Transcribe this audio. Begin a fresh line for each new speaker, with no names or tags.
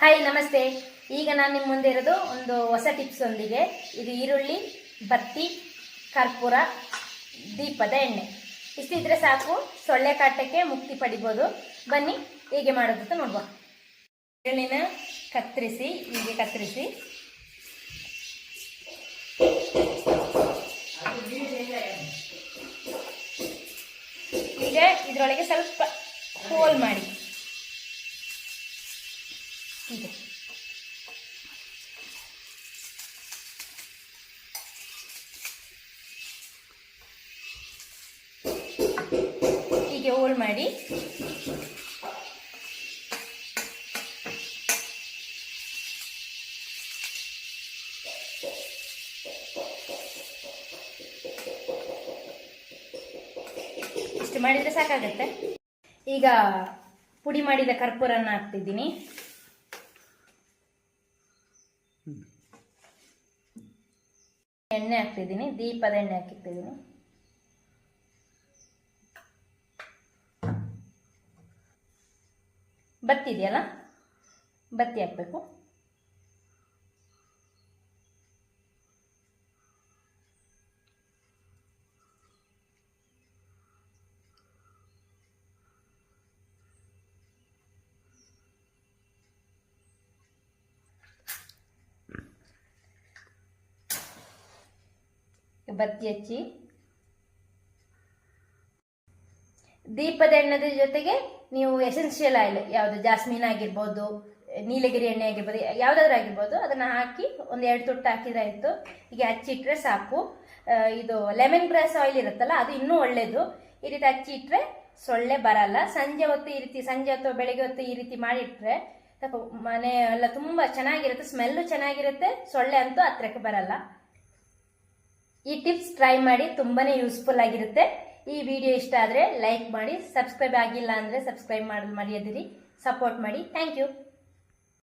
Hi ನಮಸ್ತೆ. ಈಗ ನಾನು ನಿಮ್ಮ ಮುಂದೆ ಇರೋದು ಒಂದು ಹೊಸ ಟಿಪ್ಸ್ ಒಂದಿಗೆ. ಇದು ಈರುಳ್ಳಿ, ಬತ್ತಿ, ಕರ್ಪೂರ, ದೀಪದ ಎಣ್ಣೆ. ಇಷ್ಟಿದ್ರೆ ಸಾಕು, ಸೊಳ್ಳೆ ಕಾಟಕ್ಕೆ ಮುಕ್ತಿ ಪಡಿಬೋದು. ಬನ್ನಿ, ಹೇಗೆ ಮಾಡೋದಂತ ನೋಡುವ. ಈರುಳ್ಳಿನ ಕತ್ತರಿಸಿ, ಹೀಗೆ ಕತ್ತರಿಸಿ. ಈಗ ಇದರೊಳಗೆ ಸ್ವಲ್ಪ ಹೋಲ್ ಮಾಡಿ. ಹೀಗೆ. ಹೀಗೆ ಹೋಲ್ ಮಾಡಿ. ಇಷ್ಟು ಮಾಡಿದ್ರೆ ಸಾಕಾಗತ್ತೆ. ಈಗ ಪುಡಿ ಮಾಡಿದ ಕರ್ಪೂರನ್ನ ಹಾಕ್ತಿದ್ದೀನಿ. ಎಣ್ಣೆ ಹಾಕ್ತಿದ್ದೀನಿ ದೀಪದ ಎಣ್ಣೆ ಹಾಕಿರ್ತಿದ್ದೀನಿ ಬತ್ತಿ ಇದೆಯಲ್ಲ ಬತ್ತಿ ಹಾಕ್ಬೇಕು. ಬತ್ತಿ ಹಚ್ಚಿ ದೀಪದ ಎಣ್ಣೆದ ಜೊತೆಗೆ ನೀವು ಎಸೆನ್ಷಿಯಲ್ ಆಯಿಲ್ ಯಾವುದು ಜಾಸ್ಮಿನ್ ಆಗಿರ್ಬೋದು, ನೀಲಗಿರಿ ಎಣ್ಣೆ ಆಗಿರ್ಬೋದು, ಯಾವುದಾದ್ರೂ ಆಗಿರ್ಬೋದು, ಅದನ್ನು ಹಾಕಿ ಒಂದು ಎರಡು ತುಟ್ಟು ಹಾಕಿದ್ರೆ ಆಯಿತು. ಹೀಗೆ ಹಚ್ಚಿಟ್ರೆ ಸಾಕು. ಇದು ಲೆಮನ್ ಗ್ರಾಸ್ ಆಯಿಲ್ ಇರುತ್ತಲ್ಲ, ಅದು ಇನ್ನೂ ಒಳ್ಳೆಯದು ಈ ರೀತಿ ಹಚ್ಚಿಟ್ರೆ ಸೊಳ್ಳೆ ಬರಲ್ಲ. ಸಂಜೆ ಹೊತ್ತು ಈ ರೀತಿ, ಸಂಜೆ ಹೊತ್ತು ಬೆಳಗ್ಗೆ ಹೊತ್ತು ಈ ರೀತಿ ಮಾಡಿಟ್ರೆ ಮನೆ ಎಲ್ಲ ತುಂಬ ಚೆನ್ನಾಗಿರುತ್ತೆ ಸ್ಮೆಲ್ಲು ಚೆನ್ನಾಗಿರುತ್ತೆ, ಸೊಳ್ಳೆ ಅಂತೂ ಹತ್ರಕ್ಕೆ ಬರಲ್ಲ. ಈ ಟಿಪ್ಸ್ ಟ್ರೈ ಮಾಡಿ ತುಂಬಾ ಯೂಸ್ಫುಲ್ ಆಗಿರುತ್ತೆ. ಈ ವಿಡಿಯೋ ಇಷ್ಟ ಆದರೆ ಲೈಕ್ ಮಾಡಿ ಸಬ್ಸ್ಕ್ರೈಬ್ ಆಗಿಲ್ಲ ಅಂದರೆ ಸಬ್ಸ್ಕ್ರೈಬ್ ಮಾಡಿ ಮರೆಯದಿರಿ. ಸಪೋರ್ಟ್ ಮಾಡಿ. Thank you